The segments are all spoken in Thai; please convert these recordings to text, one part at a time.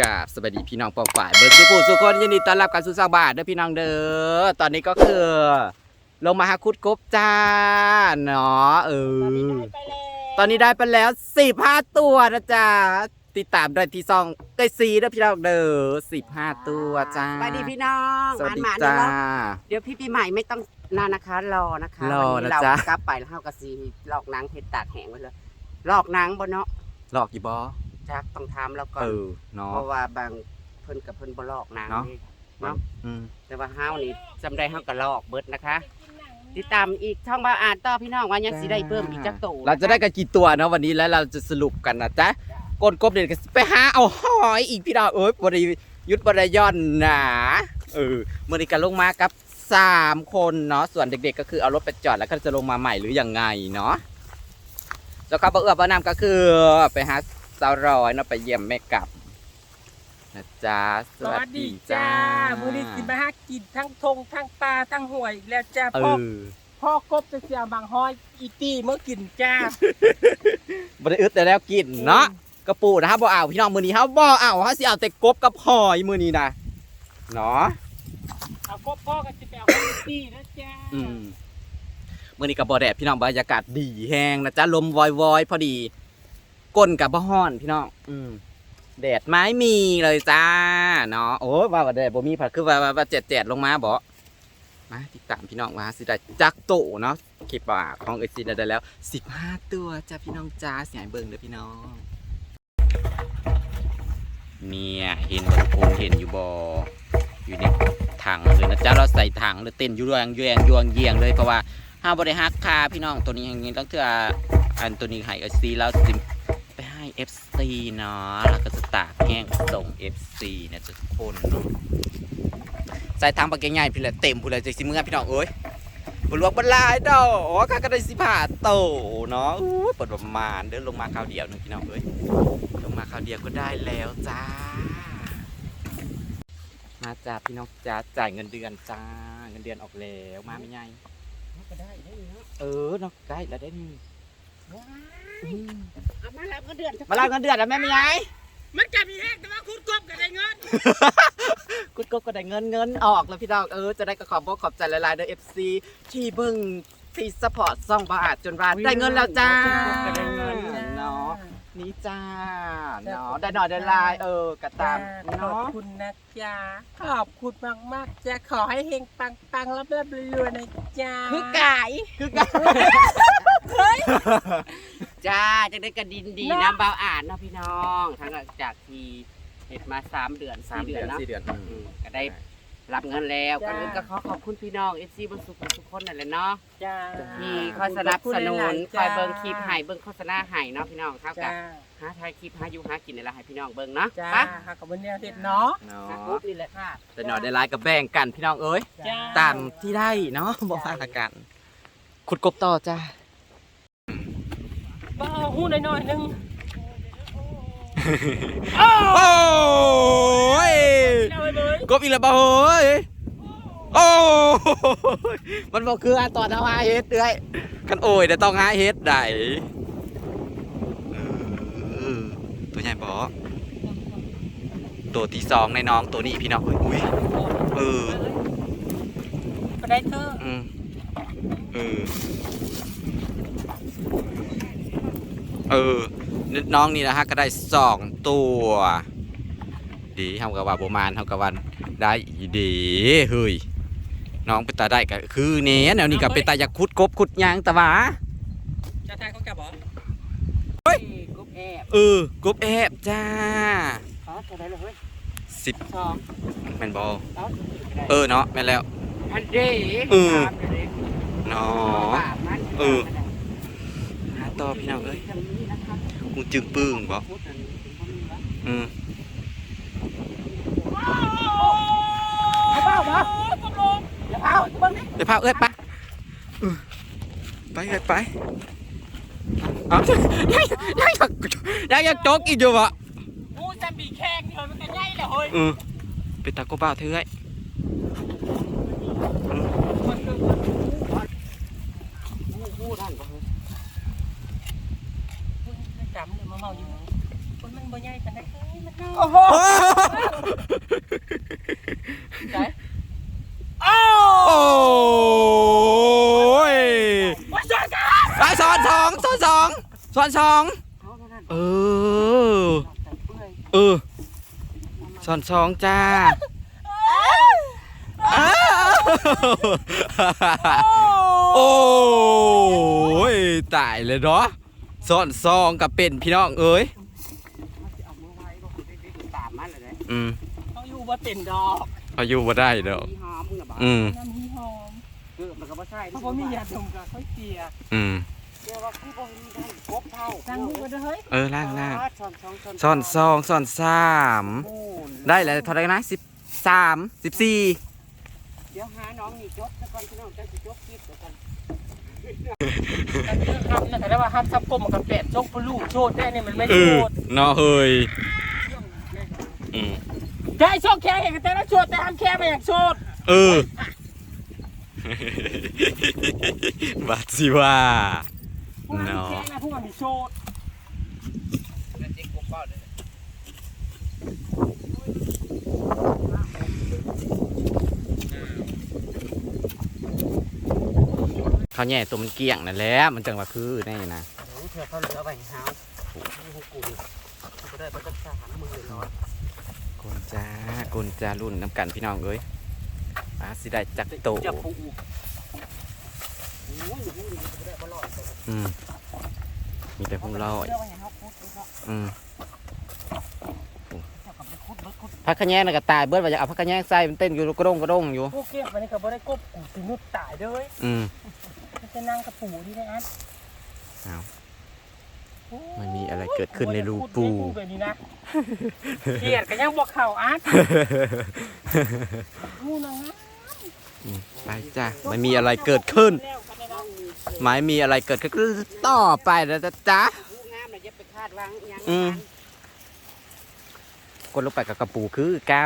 กราบสวัสดีพี่น้องปองฝ่ายเบิร์ดสุภูสุคนยินดีต้อนรับกันสู่สาวบ้านเด้อพี่น้องเด้อตอนนี้ก็คือ ลงมาหาคุดกบจ้าเนาะเออตอนนี้ได้ไปแล้วสิบห้าตัวนะจ๊ะติดตามได้ที่ซองได้ซีเด้อพี่น้องเด้อสิบห้าตัวจ้าสวัสดีพี่น้องสวัสดีหมานๆจ้าเดี๋ยวพี่ปีใหม่ไม่ต้องนานนะคะ รอนะคะรอวันนี้นะเราจ๊ะกลับไปแล้วเฮากะซีลอกนางเพชรตากแห้งไว้เลยลอกนางบ่เนาะหลอกกี่บอ จักต้องทำแล้วก่อนเออเนาะ เพราะว่าบางเพิ่นกับเพิ่นบ่ลอกนางเนาะ นี่เนาะอืม แต่ว่าเฮานี่จำได้เฮาก็ลอกเบิดนะคะ ติดตามอีกช่องบ่าวอ่านต่อพี่น้องว่ายังสิได้เพิ่มอีกจักโตเราจะได้กันกี่ตัวเนาะวันนี้แล้วเราจะสรุปกันนะจ๊ะก้นกบเด็กไปหาเอาหอยอีกพี่น้องเอ้ยบริยุทธบริยอนหนาเออเมื่อนี้กันลงมากับสามคนเนาะส่วนเด็กๆก็คือเอารถไปจอดแล้วก็จะลงมาใหม่หรือยังไงเนาะแล้วก็บ่เอื้อบ่นำก็คือไปหา สาวรอยเนาะไปเยี่ยมแม่กลับนะจ๊ะสวัสดีจ้ามื้อนี้สิมาหากินทั้งทงทั้งปลาทั้งหวยอีกแล้วจ้าเอพ่ออพ่อกบจะเสียบางห้อยอีตีเมื่อกินจ้าบ่ได้อึดแต่แล้วกินเนาะกระปูนะครับบ่เอาพี่น้องมื้อนี้เฮาบ่เอาเฮาสิเอาแต่กบกับหอยมื้อนี้นะเนาะเอากบพ่อก็จะไปเอาอีตีนะจ้าอืมมื่อนี้กับบ่อแดดพี่น้องบรรยากาศดีแห้งนะจ๊ะลมวอยวอยๆพอดี ก้นกับบ่ฮ้อนพี่น้องอืมแดดไม้มีเลยจ้าเนาะโอ้ยว่าว่าแดดบ่มีผัดคือว่าว่าว่าแจดๆลงมาบ่มาติดตามพี่น้องว่าสิได้จักโตเนาะคลิปว่าของเอยซินได้แล้ว 15 ตัวจ้าพี่น้องจ้าเสียงเบิ่งเด้อพี่น้องเนี่ยเห็นบ่ทุกคนเห็นอยู่บ่อยู่ในถังเลยนะจ๊ะเราใส่ถังเลยเต้นอยู่ด้วยยวงยวงเยียงเลยเพราะว่าห้าบริฮักคาพี่น้องตัวนี้อย่างนี้ต้องเถื่ออันตัวนี้ให้เอซีแล้วสิไปให้ FC เนาะแล้วก็จะตากแห้งส่ง FC นะจ๊ะทุกคนเนาะใส่ถังปากใหญ่พี่เลยเต็มพี่เลยจะสิเมื่อพี่น้องเอ้ยบลวกบลายดอกอ๋อข้าก็ได้สิผ่าโตเนาะอู้เปิดประมาณเดินลงมาคราวเดียวหนึงพี่น้องเอ้ยลงมาคราวเดียวก็ได้แล้วจ้า มาจ้าพี่น้องจ้าจ่ายเงินเดือนจ้าเงินเดือนออกแล้วมาไม่ไงก็ได้ได้เนาะเออเนาะใกล้แล้วได้นี่ว้ายอืม เอามาแล้วก็เดือนมารับเงินเดือนแล้วแม่ไม่ไงมันจะมีแห้งแต่ว่าคุณกบก็ได้เงินกุดก็ก็ได้เงินเงินออกแล้วพี่น้องเออจะได้กระขอบบอกขอบใจหลายๆเด้อเอฟซีที่เบิ่งที่สปอร์ตซ่องบาทจนร้านได้เงินแล้วจ้าก็ได้เงินเนาะนี่จ้าเนาะได้หน่อยได้หลายเออกระตามขอบเนาะคุณนะจ้าขอบคุณมากมากๆจ้าขอให้เฮงปังปังๆรับรับรวยๆนะจ้าคือไก่คือกัน จ้าจะได้กระดินดีน้ำเบาอ่านเนาะพี่น้องทั้งจากที่เห็ดมาสามเดือนสี่เดือนเนาะสี่เดือน อืมก็ได้รับเงินแล้วจ้าก่อนอื่นก็ขอขอบคุณพี่น้องเอฟซีบนสุขทุกคนนั่นแหละเนาะจ้าที่คอยสนับสนุนคจ้าอยเบิ่งคลิปให้เบิ่งโฆษณาให้เนาะพี่น้องครับกัจ้าบหาถ่ายคลิปหาอยู่หากินนี่แหละให้พี่น้องเบิ่งเนาะจ้าไปหากับวันนี้เห็ดเนาะเนานะะนี่แหละค่ะ แต่หน่อยได้หลายกับแบ่งกันพี่น้องเอ้ย จ้า ตามที่ได้เนาะบอกว่าละกัน ขุดกบต่อจ้า บ้าหูหน่อยๆหนึงโอ้ยเอาไปเลยกบอีกแล้วบ่เฮ้ยโอ้ยมันบอกคืออันตอนเอาหาเฮ็ดเด้อยกันโอ้ยเดี๋ยวต้องหาเฮ็ดได้เออตัวใหญ่บ่ตัวที่สองในน้องตัวนี้พี่น้องเอ้ยอุ้ยเออก็ได้เธออืมเออ เออ น้องนี่นะฮะก็ได้สองตัว ดีเท่ากับว่าประมาณเท่ากับวันได้อีดีเฮ้ยน้องเป็นตาได้ก็คือเนี้ยแนวนี้ก็เป็นตาอยากขุดกบขุดหยางตะหวาจะทายเขากลับเหรอกุ๊บแอบเออกบแอบจ้าขอเท่าไหร่เลยเฮ้ยสิบสองแมนบอลเอาเออเนาะแม่นแล้วอันเด้เออตามเด้เนาะบาปมันเออหา ต่อพี่น้องเอ้ยกูจึงปึ้งบอันเป็นคนนี้วะอืมเอาเปล่าเหรอย่าเปล่าเบิ่งนี่เดี๋ยวพาเอ้ยไปเออไปเอ้ยไปเอายังยังอยากยังอยากจกอีกอยู่วะหูจะมีแข้งเธอมันก็ใหญ่เลยเฮ้ยเออเป็นตาโกบ้าเธอไอ้ มันคือ พูดนั่นบ่เฮ้ย จำเลยมาเมาอยู่คนมันบ่ใหญ่ปานใดเฮ้ยมันน้อยโอ้โหโอ้ใช่โอ้ยว่าช่วยกันไอ้สอนสองสอนสองสอนสองเอาเท่านั้นเออแต่เปื่อยเออสอนสองจ้าอ้าวโอ้ยตายเลยเนาะสอนสองกับเป็นพี่น้องเอ้ย เขาจะเอามือไว้ก็คือได้ได้ตามมันเลยนะอืมต้องอยู่ว่าเป็นดอกอายุบ่ได้ดอกมีหอมมึงน่ะบอกอืมน้ำฮีหอมเออมันก็บ่ใช่เพราะว่ามียาดมกับข้าวเกียร์อืมเดี๋ยวว่าคือบ่มีได้ครบเท่านั่งมือกันเฮ้ยเออล่างล่างช้อนสองช้อนสอนสองสอนสามโอ้ยได้แล้วเท่าไหรนะสิบสามสิบสี่เดี๋ยวหาน้องนี่จบซะก่อนพี่น้องจะสิจบคลิปเดี๋ยวกันกันเรื่องครับนะแต่ว่าห้ามซับกลมกับเป็ดชกปลูกโชดได้เนี่ยมันไม่เอโชอดเนาะเฮ้ย อืมได้โชคแค่เห็นแต่ละโชดแต่ห้ามแค่ไปอย่างโชดเออบาดสิว่าพวกห้ามเนาะแค่นะพวกมันมีโชดแล้วเจ๊กบเป้าเลยเขาแย่ตัวมันเกลี้ยงนั่นแหละมันจังว่าคือแน่นะโอ้เธอเขาเหลือไว้ให้เฮาโอ้โหกูนี่ก็ได้บ่ต้องสามมือเนาะ กุนจ้ากุนจ้ารุ่นน้ำกันพี่น้องเอ้ยอาสิได้จักโตจะปูโอ้ยหูดีก็ได้บ่รอดไปอืมมีแต่พุ่งลอยเลือกไว้ให้เฮาคุดเลยเนาะอืมเจ้าก็ไปคุดเบิดคุดพักขะแยงน่ะก็ตายเบิดว่าจะเอาพักขะแยงใส่มันเต้นอยู่กระด้งกระด้งอยู่พวกเก็บไปนี่ก็บ่ได้กบกูถึงนุดตายเด้ออืมมันจะนั่งกระปูที่นี่อันอ้าวโอ้ยมันมีอะไรเกิดขึ้นในรูปูในรูแบบนี้นะ เกลียดก็ยังบอกเข่าอันมูนะฮะไปจ้ะไม่มีอะไรเกิดขึ้นแล้วกันเลยนะไม่มีอะไรเกิดขึ้นก็ต่อไปแล้วจ้ะจ๊ะผู้งามน่ะอย่าไปคาดหวังอิหยังอืมนั้นกดลงไปกับกระปูคือเก้า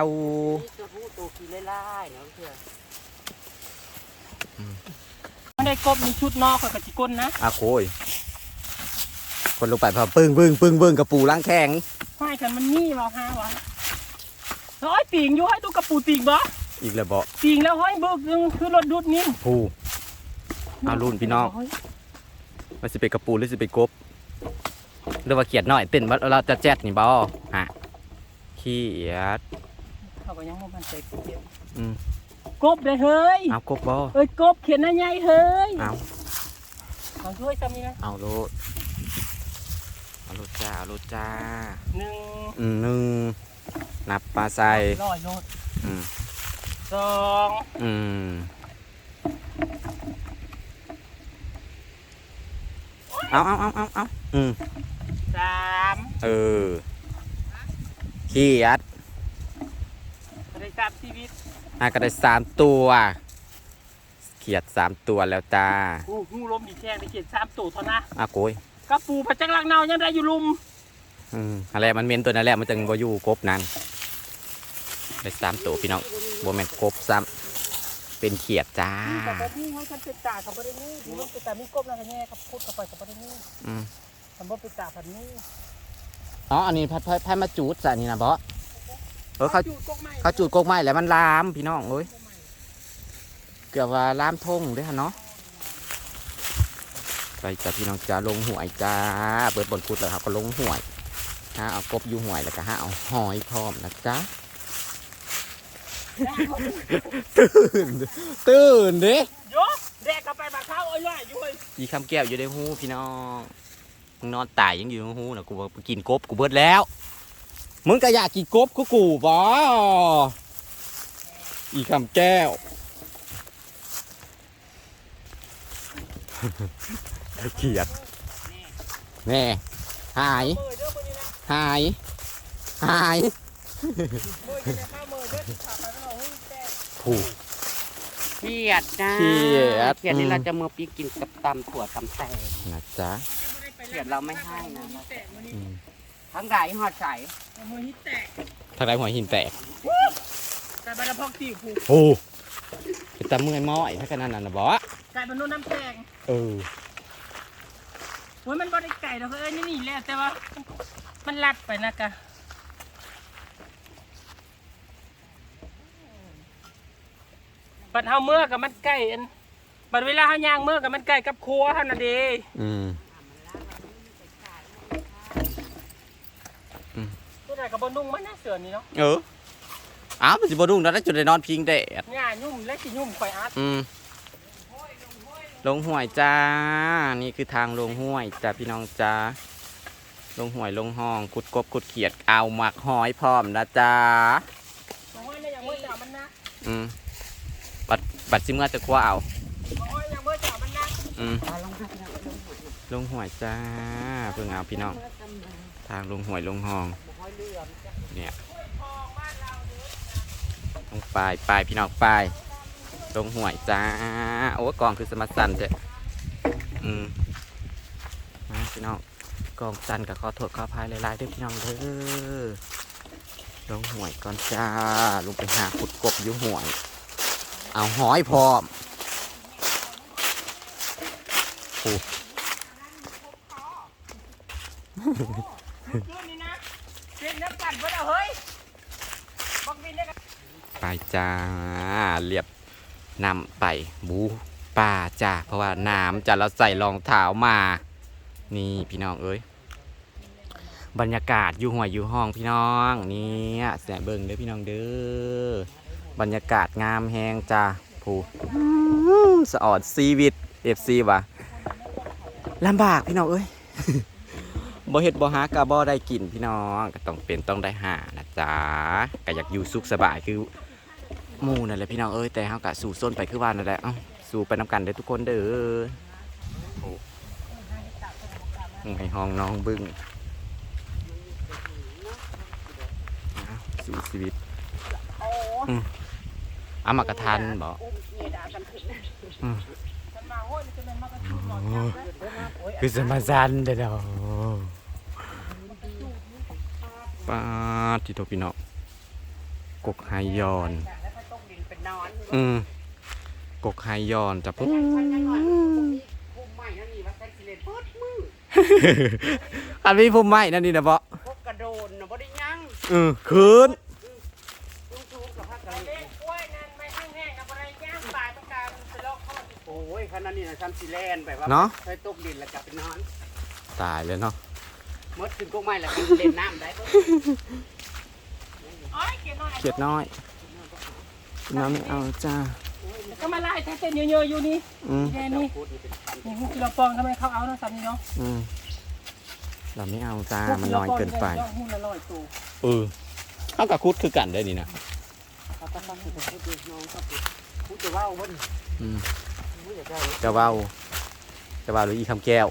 นี่ตัวผู้ตัวขี้ไล่ๆเนาะเพื่อนไม่ได้กบมีชุดนอกกับจิก้นนะอาโคยกดลงไปพอปึ้งปึ้งปึ้งปึ้งกระปูล้างแข็ง ห้อยกันมันนี่เราห้าวะร้อยติ่งอยู่ให้ดูกระปูติ่งบ่อีกแล้วบอกติ่งแล้วห้อยเบิกนึงคือรถดูดนี่ผูเอารุ่นพี่น้องมันสิเป็นกระปูหรือสิเป็นกบหรือว่าเขียดหน่อยเต้นว่าเราจะแจ๊ดนี่บ่ฮะเขียดเขาก็ยังบ่มันใจเกี่ยวอืมกบได้เฮ้ยเอากบบ่เอ้ยกบเขียนหน้าใหญ่เฮ้ยเอาเอาช่วยซ้ำนี่นะเอาโลด เอาโลดจ้าเอาโลดจ้าหนึ่งอืมหนึ่งนับปลาใส่ร้อยโลดอืมสองอืมเอาเอาเอาเอาเอาอืมสามเออเขียดได้สามชีวิตอาก็ได้สามตัว เขียดสามตัวแล้วจ้ากูงูลมดีแข้งได้เขียนสามตัวเท่านะอาโกย กระปูพระจักรลังเนายังได้อยู่ลุมอืมอะไรมันเมนตัวนั่นแหละมันจึงบ่อยู่กบนั่นได้สามตัวพี่น้องบ่แม่นกบซ้ำเป็นเขียดจ้านี่กับนี่ให้ฉันเป็นตากับบ่ได้นี่ดูมันเป็นตามีกบแล้วก็แง่กับพูดกับไปกับบ่ได้นี่อืมมันบ่เป็นตาแบบนี้อ๋ออันนี้พัดพัดพัดมาจูดสะนี่นะบอเออเขาจูดกกไม้เขาจูดกกไม้แล้วมันลามพี่น้องเอ้ยเกือบว่าลามทงเด้วยฮะเนาะ ไปจ้าพี่น้องจ้าลงหวยจ้าเปิดบนพุดแล้วครับก็ลงหวยฮะเอากบอยู่หวยแล้วก็ฮะเอาหอยพร้อมนะจ๊ะตื่นตื่นเด้โยแดกกับไปบักข้าวอ้อยย่อยอยู่เว้ยยีคำแก้วอยู่ในหูพี่น้องนอนตายยังอยู่ในหูนะกูกินกบกูเบิดแล้วมึงก็อยากกินกบกูกูบออีคำแก้ว เขียดแน่หายเมื่อยเด้อมื้อนี้นะหาย หายเมื่อยจะได้ข้าวเมื่อยเด้อสิขาไปแล้วเฮ้ยแต่ผูกเขียดจ้าเขียดเขียดนี่อืมเราจะมือปีกินกับตำถั่วตำแตงนะจ๊ะเขียดเราไม่ให้นะแตกมื้อนี้อืมทั้งไก่หอดใสมื้อนี้แตกทางไรหัวหินแตกกลายเป็นพอกติวผูกโอ้เป็นตาเมื่อยม้อยถ้าขนาดนั้นนะบอกลายเป็นนุ่นน้ำแตงเออ โอ้ยมันบ่ได้ไก่ดอกเอ้ยนี่นี่แหละแต่ว่า มันลัดไปนะกะบัดเฮาเมื่อกับมันไก่อันบัดเวลาเฮาย่างเมื่อกับมันไก่กับครัวเฮาน่ะเด้อืมผู้ใดกับ่นุ่งมันนะเสือนี่เนาะเอออ้าวมันสิบ่ดุ้งแล้วได้จุดได้นอนพิงแดดเนี่ยนุ่มและสิยุ่มคอยอัดอืม ลงห้วยจ้า นี่คือทางลงห้วยจ้าพี่น้องจ้า ลงห้วยลงห้องกุดกบกุดเขียดเอาหมักหอยพร้อมนะจ้าโอ้ยเนี่ยอย่างเมื่อเจ้ามันนะอืมบัดบัดซิเมื่อจะคว้าเอาโอ้ยอย่างเมื่อเจ้ามันนะอืมเอาลงไปพี่น้องลงหมดลงห้วยจ้า เพิ่งเอาพี่น้อง ทางลงห้วยลงห้องบ่ค่อยเลื่อมจ้ะเนี่ยลงไปไปพี่น้องไปล งห้วยจ้า โอ้กองคือสมัสันเจ้อืมมาพี่น้องกองสันกับขอโทษขออภัยหลายๆเด้วยพี่น้องเด้อลงห้วยก่อนจ้าลงไปหาขุดกบอยู่ห้วย เอาหอยพร้อมโอ้คืนนี้นะเป็นน้ำกันเพิ่นเอาเฮ้ยบักบินได้กันไปจ้าเรียบ นำไปบูป่าจ้าเพราะว่าน้ำจะเราใส่รองเท้ามา นี่พี่น้องเอ้ยบรรยากาศอยู่หัวยอยู่ห้องพี่น้องนี่แสงเบิ่งเด้อพี่น้องเด้อบรรยากาศงามแหงจ้าผู้สะอดซีวิตเอฟซีว่ะลำบากพี่น้องเอ้ยบ่เฮ็ดบ่หากะบ่ได้กินพี่น้องก็ต้องเป็นต้องได้หานะจ๊ะก็อยากอยู่สุขสบายคือ หมู่นั่นแหละพี่น้องเอ้ยแต่เฮาก็สู้ส้นไปคือว่านั่นแหละเอ้าสู้ไปนํกันเด้อทุกคนเด้อโอ้ให้ห้องน้องบึ้งอ้าวสู้ชีวิตโอ้เอามากระทันบ่อุ้มเมียด่ากันเนาะอนโอ้เด้อมคือสมาซันเด้อเนาะป้าดที่โตพี่น้องกกไฮยอน อนอืมกกไฮยอนจะปุ๊บคุมใหม่นั่นนี่ว่าใส่สิเลนเปิดมืออันนี้ผมไม่นั่นนี่นะเบาะพวกกระโดนน่ะบ่ได้ยังเออคืนสูงๆกับพักกันเล่นกล้วยนั่นไม่แห้งๆกับอะไรย่างตายต้องการไปลอกข้อติดโอ้ยคันนั้นนี่นะทำสิแลนไปว่าเนาะใส่ตกดินแล้วกลับไปนอน ตายเลยเนาะมดขึ้นกกไม้แล้วก็เล่นน้ำได้ก็โอ้ยเขียนหน่อยเขียดน้อย น้ำไม่เอาจ้าก็มาไล่เต้นเยอะๆอยู่นี่อืมแค่นี้พูดนี่เป็นพันนี่พวกกิโลปองทำไมเขาเอานะสามีเนาะอืมเราไม่เอาจ้ามันน้อยเกินไปหุ้นละร้อยตัวเออเท่ากับคุดคือกันได้นี่นะเขาก็ต้องพูดพูดน้องก็พูดพูดจะว่าวันอืมพูดจะได้จะเว้าจะเว้าหรืออีคำแก้ว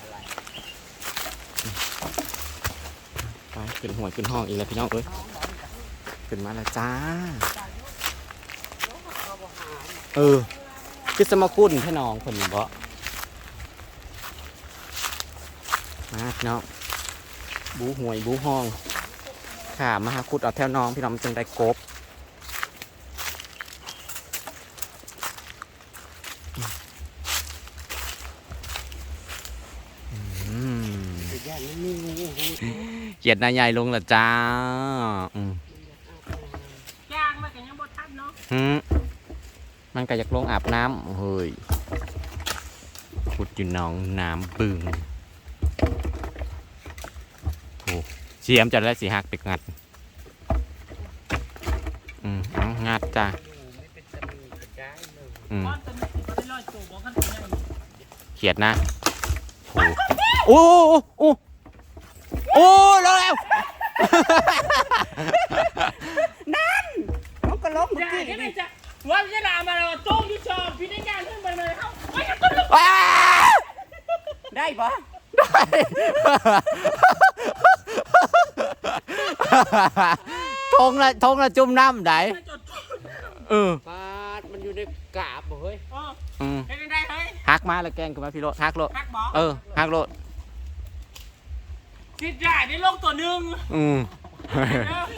อะไรไปขึ้นหัวขึ้นห้องอีกแล้วพี่น้องเอ้ย ขึ้นมาแล้วจ้า เออ คือสมาคุณให้น้องคนนี้เบาะมาพี่น้องบูหวยบูห้องขามาหาคุดเอาแถวน้องพี่น้องมันจึงได้กบอืมย่านนี่นี่เกียดนายใหญ่ลงและจ้าอืม ย่างมากันยังบ ดทันเนาะหืมมันก็อยากลงอาบน้ำเฮ้ยขุดอยู่หนองน้ำบึงโอ้เสียมจะได้วสีหักไปงัด อืมเอางัดจ้าไม่เป็นสมีเป็นได้เลยอืมเขียดนะโอ้โอ้โอ้โอ้แล้วเขาก็ ล้มอเมื่อกี้นี่ว่าจารณามาเราโจ้งที่ชอบพี่ได้งานขึ้นไปเลยเขาโอ้ยต้นลูกว้าได้ ทงละทงละจุ่มน้ำไหนเออปาดมันอยู่ในกาบเฮ้ยอืมเป็นยังไงเฮ้ยหักมาแล้วแกล้งกันมาพี่โรดหักโรดเออหักโรดติดใหญ่ในโลกตัวหนึ่งอืม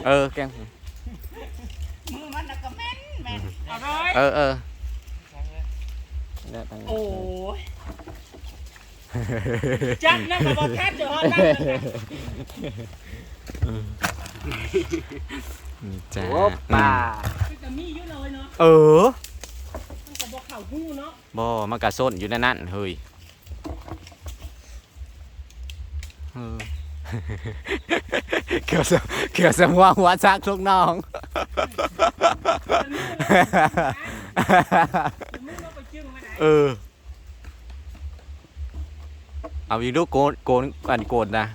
เออแกง มือมันน่ะก็แม่นแม่นเอาเลยเออเออได้ตังค์โอ้ยจัดนะกับบอลแคทเจอฮอนนั่นเลยนี่จ้าโอ้ป่ามันก็มีอยู่เลยเนาะเออมันก็บอกเข่าหู้เนาะบ่มันกระส้นอยู่ในนั่นเฮ้ยเออ เกี่ยวสเกี่ยวสมว่าหัวซักลูกน้อง มึงเอาไปจึงมาไหนเออ เอาอีกลูกโกนโกนอันโกนนะ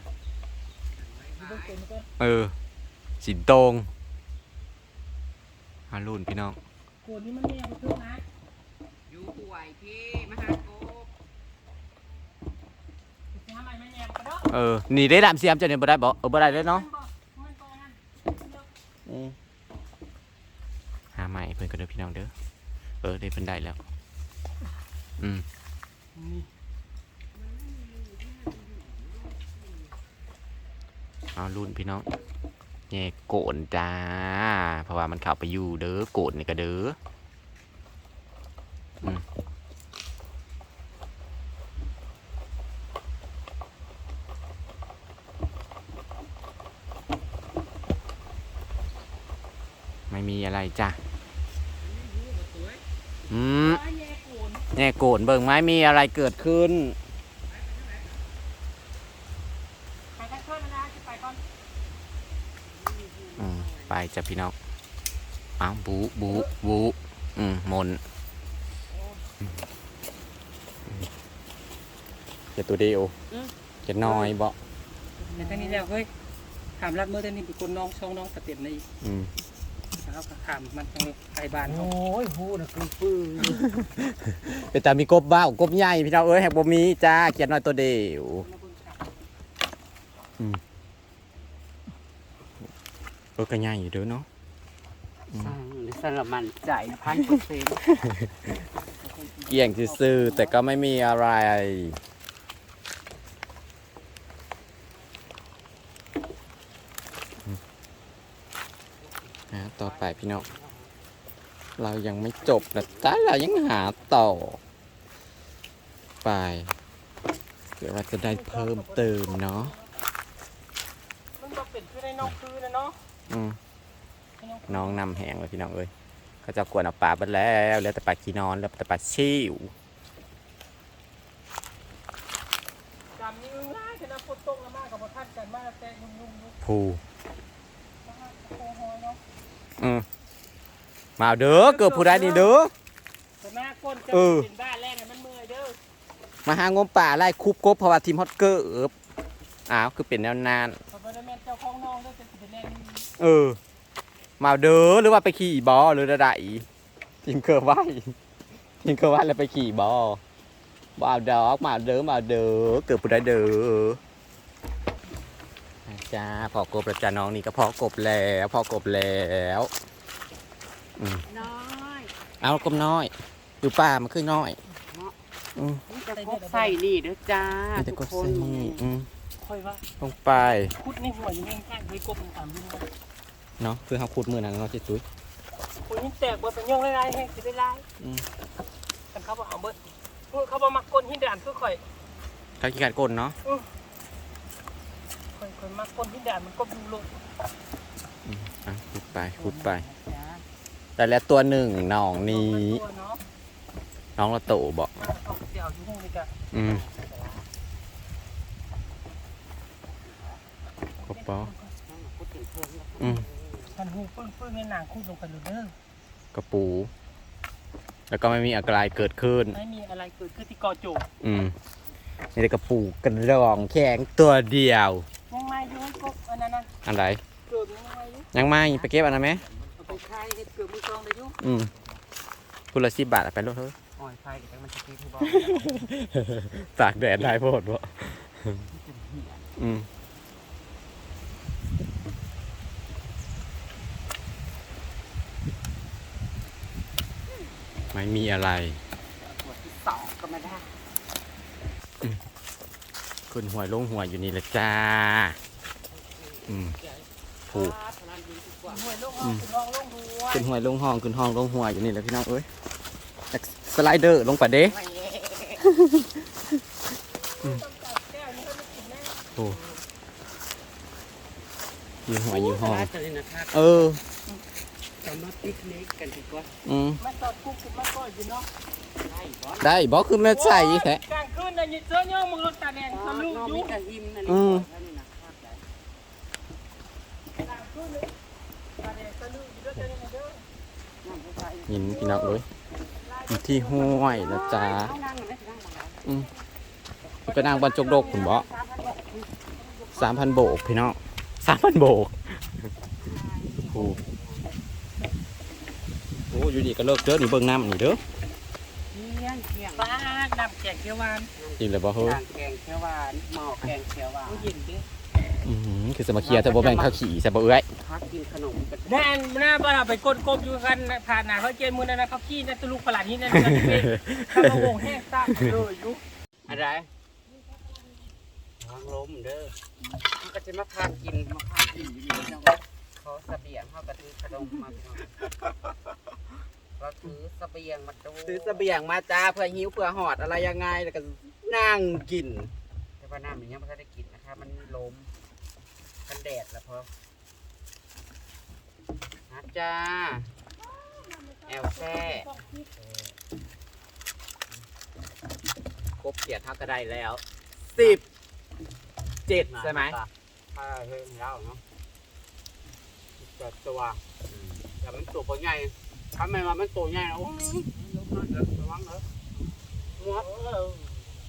เออ สินตรงฮารุนพี่น้อง โกนนี่มันแม่ไปเพิ่มนะ อยู่ป่วยพี่มหาโกบ จะทำอะไรไม่แม่ก็ได้ เออนี่ได้ดำเสียมจะเนี่ยบ่ได้บ่เออบ่ได้เลยเนาะมันบอกมันบอกนั่นหาใหม่เพื่อนก็เด้อพี่น้องเด้อเออได้เพิ่นได้แล้ว อืมนี่เอารุ่นพี่น้องแง่โกนจ้า เพราะว่ามันเข้าไปอยู่เด้อโกนนี่ก็เด้ออืม ม่มีอะไรจ้ะอืมร้อยแย่โกนแง่โกนเบิ่งไม้มีอะไรเกิดขึ้นไปกันช่วยมันนะจะไปก่อนอืมไปจ้ะพี่น้องอ้าวบูบูบูอืมมนจะตัวเดียวจะน้อยบ่ในทางนี้แล้วเฮ้ยถามรัดเมื่อเดือนนี้เป็นคนน้องช่องน้องสเต็ปในอืม นะครับถามมันทางไกลบ้านเขาโอ้ยหูน่ะคือปื้อเป็นแต่มีกบบ้าวกบใหญ่พี่น้องเอ้ยแหกบ่มีจ้าเขียนน้อยตัวเดียวเออก็ใหญ่อยู่เด้อเนาะสร้างหรือสารมันใจพันเปอร์เซ็นต์ เกี่ยงซื่อๆแต่ก็ไม่มีอะไร อะต่อไปพี่น้องเรายังไม่จบนะจ้าเรายังหาต่อ ไปเดี๋ยวเราจะได้เพิ่มเติมเนาะมันบอกเป็นคือในน้องคือนะเนาะอืมให้น้องน้องนำแหงเลยพี่น้องเอ้ยเขาจะกวนเอาปลาไปแล้วแล้วแต่ปลาขี้นอนแล้วแต่ปลาชิวจำนี่ง่ายแต่นะฝนตกแล้วมากกับท่านกันมากแต่ยุ่งยุ่งยุ่งผูโอ้โหเนาะ อืมมาเอาเด้อเกิดผู้ใดนี่เด้อแต่หน้าก้นจะเออเป็นบ้านแรกไงมันเมื่อยเด้อมาหางมป่าไล่คุบกบเพราะว่าทีมฮอตเกอร์เอบอ้าวคือเป็นแนวนานพอไปได้แม่นเจ้าของน้องเด้อจะเป็นแรกนี่เออมาเอาเด้อหรือว่าไปขี่บอหรือระไดทีมเคอร์ไว้ทีมเคอร์ไว้แล้วไปขี่บอบ่เอาดอกมาเอาเด้อมาเอาเด้อเกิดผู้ใดเด้ออะ จ้าพอกบแล้วจ้าน้องนี่ก็พอกบแล้วพอกบแล้วน้อยเอากบน้อย อยู่ป่ามันคือน้อยอืมนี่จะพกใส่นี่เด้อจ้ามีแต่ทุกกบคนใส่นี่อืมค่อยว่าลงไปคุดในหัวยังแม่งแค่เคยกบมันตามยุ่งเนาะคือเขาขุดมือนังเนาะจิตุ้ยคนยิ่งแตกเบิดเป็นย่องไล่ๆให้สิได้ไล่อืมกันเขาบอกเอาเบิดเขาบอกมักก้นหินด่านคือข่อยเขาขี้การก้นเนาะข่อ ยข่อยมักก้นหินด่านมันก็บูลงอะขุดไปขุดไปแต่แล้วตัวหนึ่งน้องนี้ ตัวเนาะน้องละโตบอกมาเอาเดี๋ยวอยู่ห้องนี่กันอืมกบปออืมมันหูปึ้งปึ้งในหนังคู่ลงกันอยู่เด้อกระปู แล้วก็ไม่มีอะไรเกิดขึ้น ไม่มีอะไรเกิดขึ้นที่กอโจกอืมนี่แต่กระปูกระรองแข็งตัวเดียว ม่อยู่ให้กบอันนั้นนะอันไหนเกิดยังไม่อยู่ยังไม่ไปเก็บอันนั้นไหมเอาไปขายเฮ็ดเกือมือกองได้อยู่อืมคุณละสิบบาทเอาไปรถเถอะอ่อยไฟเดี๋ยวมันจะกินที่บ่ตากแดดได้โพดวะอืมไม่มีอะไรหัวที่สองก็มาได้ ขึ้นหวยลงหวยอยู่นี่แหละจ้า อืมผูกห่วยลงห้องคุณน้องลงหัวขึ้นหวยลงห้องขึ้นห้องลงหวยอยู่นี่แหละพี่น้องเอ้ยจากสไลเดอร์ลงไปเด้ต้องจับแก้วนี่ก็ไม่กินแน่โอ้อยู่หัวอยู่ห้องจะเลยนะครับเออ จะมาปิกนิกกันดีกว่าอืมมาตอดคุกขึ้นมาก่อนอยู่เนาะได้บอสได้บอกคือแม่ใส่แท้กลางคืนน่ะยิ่งเจอเนาะมึงรถตาแดงทะลุน้องอยู่มีกระหิมนั่นอืมนี่นะครับได้กลางคืนเลยตาแดงทะลุอยู่เด้อเด้อเด้อน้องผู้ชายยินพี่น้องเอ้ยอยู่ที่ห้วยนะจ๊ะเอานั่งกันไหมนั่งมาแล้วอืมไปนั่งบนจกดกคุณบ่สามพันโบกพี่น้องสามพันโบกโอ้ โหอยู่ดีก็เลิกเด้อนี่เบิ่งน้ำนี่เด้อเที่ยงเที่ยงบ้านน้ำแกงเขียวหวานจริงเลยบ่เฮ้ยย่างแกงเขียวหวานหม้อแกงเขียวหวานเอาเย็นเด้ออื้อหือคือสมาเคียแต่บ่แม่นข้าวขี่ใช่บ่เอ้ยพักกินขนมกันแน่นหน้าบ้านเราไปกดกบอยู่กันผ่านหน้าเขาเจนมือนั่นนะเขาขี้นั่นตะลุกประหลาดนี้นั่นนั่นเป็นข้าวโงแห้งตาเลยอยู่อะไรวางลมเด้อมันก็จะมาพากินมาพากินอยู่นี่เนาะเขาเสบียงเขากระถือขนมมาพี่น้อง เราถือเสบียงมาดูถือเสบียงมาจ้าเพื่อหิวเพื่อหอดอะไรยังไงแล้วก็นั่งกิน แต่ว่าน้ำมันยังไม่ได้กินนะคะมันลมกันแดดแล้วพอนะจ้าแอลแซ่ครบเกียรติเท่าก็ได้แล้วสิบเจ็ดใช่ไหมถ้าเรื่องแล้วเนาะแต่ตัวแต่มันตัวใหญ่ ถ้าไม่มามันตัวใหญ่นะโอ้ยระวังเนอะหัว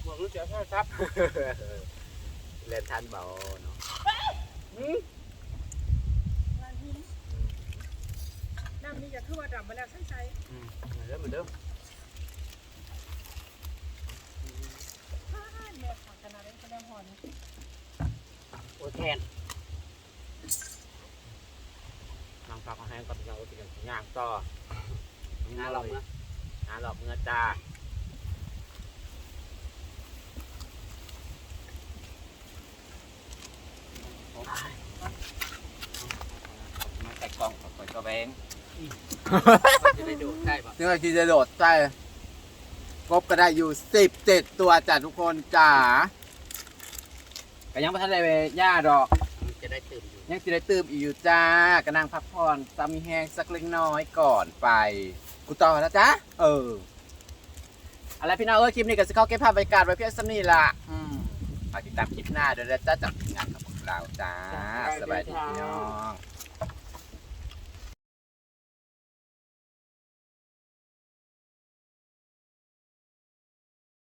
หัวมันเสียแค่ทับเล่นทันเบาเนาะน้ำนี่จะคือว่าดำมาแล้วใช่ใช่เริ่มเหมือนเดิมแม่ขัก ขนาดนี้แสดงหอนโอ้ยแทนนางพักแห้งกับเราติดกันย่างต่องานหลอกเมื่อหาหลอกเงือจ้ามาแต่กล่องกับกระแบงจะได้ดูใช่ปะเนื้อที่จะโดดใช่กบก็ได้อยู่สิบเจ็ดตัวจ้ะทุกคนจ้าก็ยังไม่ทันได้ไปย่าดอกจะได้ตื่นอ ยู่ยังสิได้ตื่มอีกอยู่จ้าก็นั่งพักผ่อนซามีแห้งสักเล็กน้อยก่อนไป กูต่อแล้วจ้าเอออะไรพี่น้องเออคลิปนี้ก็จะเข้าเก็บภาพบรรยากาศไว้เพียงสำนี่ละอืมฝากติดตามคลิปหน้าด้วยนะจ้าจากทีมงานของพวกเราจ้าสบายดีพี่น้อง